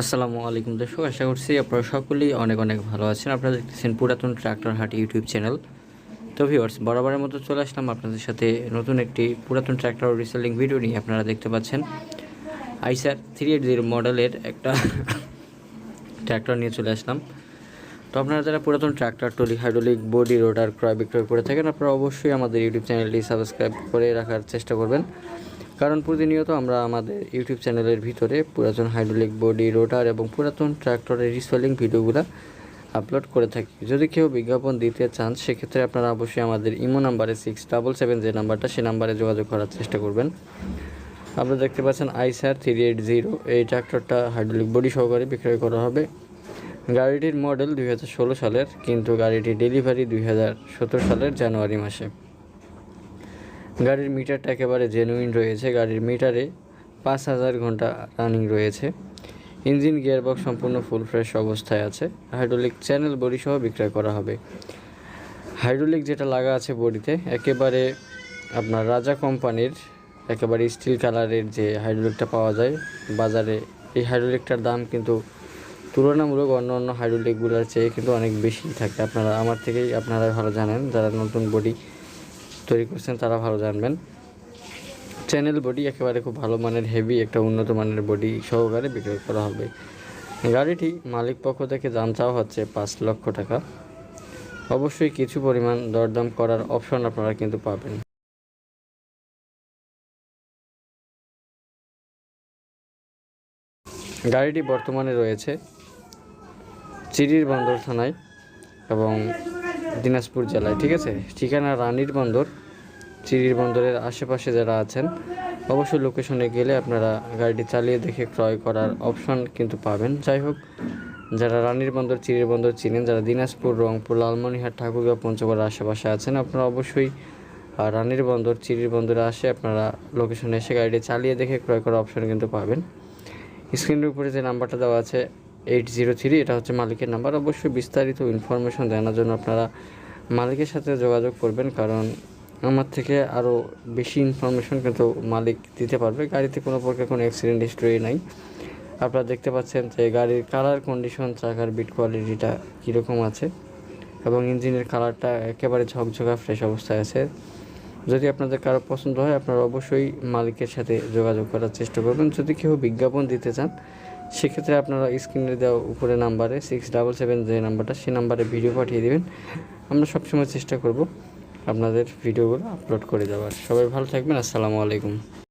আসসালামু আলাইকুম দর্শক, আশা করছি আপনারা সকলেই অনেক অনেক ভালো আছেন। আপনারা দেখতেছেন পুরাতন ট্রাক্টর হাট ইউটিউব চ্যানেল। তো ভিউয়ার্স, বরাবরের মতো চলে আসলাম আপনাদের সাথে নতুন একটি পুরাতন ট্রাক্টর রিসেলিং ভিডিও নিয়ে। আপনারা দেখতে পাচ্ছেন আইসার থ্রি এইট জিরো মডেলের একটা ট্র্যাক্টর নিয়ে চলে আসলাম। তো আপনারা যারা পুরাতন ট্র্যাক্টর টলি হাইড্রোলিক, বডি রোডার ক্রয় বিক্রয় করে থাকেন, আপনারা অবশ্যই আমাদের ইউটিউব চ্যানেলটি সাবস্ক্রাইব করে রাখার চেষ্টা করবেন। কারণ প্রতিনিয়ত আমরা আমাদের ইউটিউব চ্যানেলের ভিতরে পুরাতন হাইড্রোলিক বডি, রোটার এবং পুরাতন ট্র্যাক্টরের রিসেলিং ভিডিওগুলো আপলোড করে থাকি। যদি কেউ বিজ্ঞাপন দিতে চান, সেক্ষেত্রে আপনারা অবশ্যই আমাদের ইমো নাম্বারে সিক্স ডাবল সেভেন যে নাম্বারটা, সে নাম্বারে যোগাযোগ করার চেষ্টা করবেন। আপনারা দেখতে পাচ্ছেন আইসার থ্রি এইট জিরো এই ট্র্যাক্টরটা হাইড্রোলিক বডি সহকারে বিক্রয় করা হবে। গাড়িটির মডেল দুই হাজার ষোলো সালের, কিন্তু গাড়িটির ডেলিভারি দুই হাজার সতেরো সালের জানুয়ারি মাসে। গাড়ির মিটারটা একেবারে জেনুইন রয়েছে। গাড়ির মিটারে পাঁচ হাজার ঘণ্টা রানিং রয়েছে। ইঞ্জিন গিয়ারবক্স সম্পূর্ণ ফুল ফ্রেশ অবস্থায় আছে। হাইড্রোলিক চ্যানেল বডি সহ বিক্রয় করা হবে। হাইড্রোলিক যেটা লাগা আছে বডিতে, একেবারে আপনার রাজা কোম্পানির, একেবারে স্টিল কালারের যে হাইড্রোলিকটা পাওয়া যায়, বাজারে এই হাইড্রোলিকটার দাম কিন্তু তুলনামূলক অন্য অন্য হাইড্রোলিকগুলোর চেয়ে কিন্তু অনেক বেশি থাকে। আপনারা, আমার থেকেই আপনারা ভালো জানেন, যারা নতুন বডি তৈরি করছেন, তারা ভালো জানবেন। চ্যানেল বডি একেবারে খুব ভালো মানের হেভি একটা উন্নত মানের বডি সহকারে বিক্রয় করা হবে। গাড়িটি মালিক পক্ষ থেকে দাম চাওয়া হচ্ছে পাঁচ লক্ষ টাকা। অবশ্যই কিছু পরিমাণ দরদাম করার অপশন আপনারা কিন্তু পাবেন। গাড়িটি বর্তমানে রয়েছে চিরির বন্দর থানায় এবং দিনাজপুর জেলায়, ঠিক আছে? ঠিকানা রানীর বন্দর চিরির বন্দরের আশেপাশে যারা আছেন, অবশ্যই লোকেশনে গেলে আপনারা গাড়িটি চালিয়ে দেখে ক্রয় করার অপশন কিন্তু পাবেন। যাই হোক, যারা রানীর বন্দর চিরির বন্দর চিনেন, যারা দিনাজপুর, রংপুর লালমনিহাট ঠাকুরগাঁও পঞ্চগড়ের আশেপাশে আছেন, আপনারা অবশ্যই রানীর বন্দর চিরির বন্দরে আসে আপনারা লোকেশনে এসে গাড়িটি চালিয়ে দেখে ক্রয় করার অপশন কিন্তু পাবেন। স্ক্রিনের উপরে যে নাম্বারটা দেওয়া আছে এইট জিরো থ্রি, এটা হচ্ছে মালিকের নাম্বার। অবশ্যই বিস্তারিত ইনফরমেশন জানার জন্য আপনারা মালিকের সাথে যোগাযোগ করবেন, কারণ আমার থেকে আরও বেশি ইনফরমেশন কিন্তু মালিক দিতে পারবে। গাড়িতে কোনো প্রকার কোনো অ্যাক্সিডেন্ট হিস্টোরি নাই। আপনারা দেখতে পাচ্ছেন যে গাড়ির কালার কন্ডিশন চাকার বিট কোয়ালিটিটা কীরকম আছে, এবং ইঞ্জিনের কালারটা একেবারে ঝকঝকা ফ্রেশ অবস্থায় আছে। যদি আপনাদের কারও পছন্দ হয়, আপনারা অবশ্যই মালিকের সাথে যোগাযোগ করার চেষ্টা করবেন। যদি কেউ বিজ্ঞাপন দিতে চান সেক্ষেত্রে আপনারা স্ক্রিনে দেওয়া উপরে নাম্বারে সিক্স ডাবল সেভেন যে নাম্বারটা সেই নাম্বারে ভিডিও পাঠিয়ে দেবেন। আমরা সবসময় চেষ্টা করব আপনাদের ভিডিওগুলো আপলোড করে দেওয়ার। সবাই ভালো থাকবেন, আসসালামু আলাইকুম।